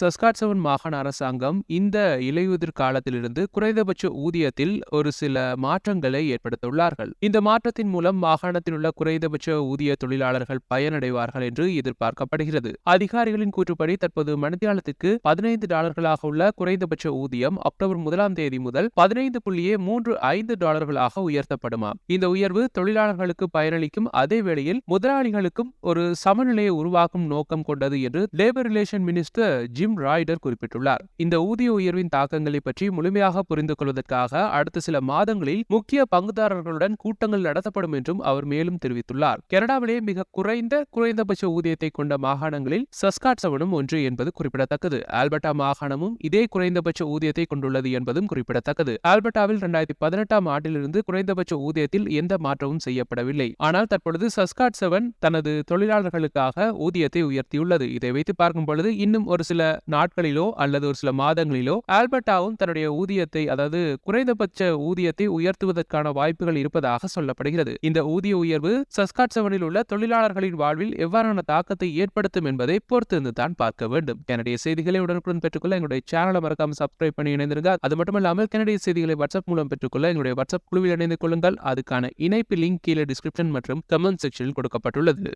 சஸ்காட்சவன் மாகாண அரசாங்கம் இந்த இலையுதிர் காலத்திலிருந்து குறைந்தபட்ச ஊதியத்தில் ஒரு சில மாற்றங்களை ஏற்படுத்தியுள்ளார்கள். இந்த மாற்றத்தின் மூலம் மாகாணத்தில் உள்ள குறைந்தபட்ச ஊதிய தொழிலாளர்கள் பயனடைவார்கள் என்று எதிர்பார்க்கப்படுகிறது. அதிகாரிகளின் கூற்றுப்படி தற்போது மணித்தியாலத்திற்கு பதினைந்து டாலர்களாக உள்ள குறைந்தபட்ச ஊதியம் அக்டோபர் முதலாம் தேதி முதல் பதினைந்து புள்ளியே மூன்று ஐந்து டாலர்களாக உயர்த்தப்படுமா? இந்த உயர்வு தொழிலாளர்களுக்கு பயனளிக்கும் அதே வேளையில் முதலாளிகளுக்கும் ஒரு சமநிலையை உருவாக்கும் நோக்கம் கொண்டது என்று லேபர் ரிலேஷன் மினிஸ்டர் ஜிம் ராய்டர் குறிப்பிட்டுள்ளார். இந்த ஊதிய உயர்வின் தாக்கங்களை பற்றி முழுமையாக புரிந்து கொள்வதற்காக அடுத்த சில மாதங்களில் முக்கிய பங்குதாரர்களுடன் கூட்டங்கள் நடத்தப்படும் என்றும் அவர் மேலும் தெரிவித்துள்ளார். கனடாவிலேயே மிக குறைந்த குறைந்தபட்ச ஊதியத்தை கொண்ட மாகாணங்களில் சஸ்காட்சவனும் ஒன்று என்பது குறிப்பிடத்தக்கது. ஆல்பர்டா மாகாணமும் இதே குறைந்தபட்ச ஊதியத்தை கொண்டுள்ளது என்பதும் குறிப்பிடத்தக்கது. ஆல்பர்டாவில் இரண்டாயிரத்தி பதினெட்டாம் ஆண்டிலிருந்து குறைந்தபட்ச ஊதியத்தில் எந்த மாற்றமும் செய்யப்படவில்லை. ஆனால் தற்பொழுது சஸ்காட் செவன் தனது தொழிலாளர்களுக்காக ஊதியத்தை உயர்த்தியுள்ளது. இதை வைத்து பார்க்கும் பொழுது இன்னும் ஒரு சில நாட்களிலோ அல்லது ஒரு சில மாதங்களிலோ ஆல்பர்டாவும் தன்னுடைய ஊதியத்தை அதாவது குறைந்தபட்ச ஊதியத்தை உயர்த்துவதற்கான வாய்ப்புகள் இருப்பதாக சொல்லப்படுகிறது. இந்த ஊதிய உயர்வு சஸ்காட் செவனில் உள்ள தொழிலாளர்களின் வாழ்வில் எவ்வாறான தாக்கத்தை ஏற்படுத்தும் என்பதை பொறுத்திருந்து தான் பார்க்க வேண்டும். கனடிய செய்திகளை உடனுக்குடன் பெற்றுக்கொள்ள எங்களுடைய சேனலை மறக்காம சப்ஸ்கிரைப் பண்ணி இணைந்திருங்க. அது மட்டுமல்லாமல் கனடிய செய்திகளை வாட்ஸ்அப் மூலம் பெற்றுக்கொள்ள எங்களுடைய வாட்ஸ்அப் குழுவில் இணைந்து கொள்ளுங்கள். அதுக்கான இணைப்பு லிங்க் கீழே டிஸ்கிரிப்ஷன் மற்றும் கமெண்ட் செக்ஷனில் கொடுக்கப்பட்டுள்ளது.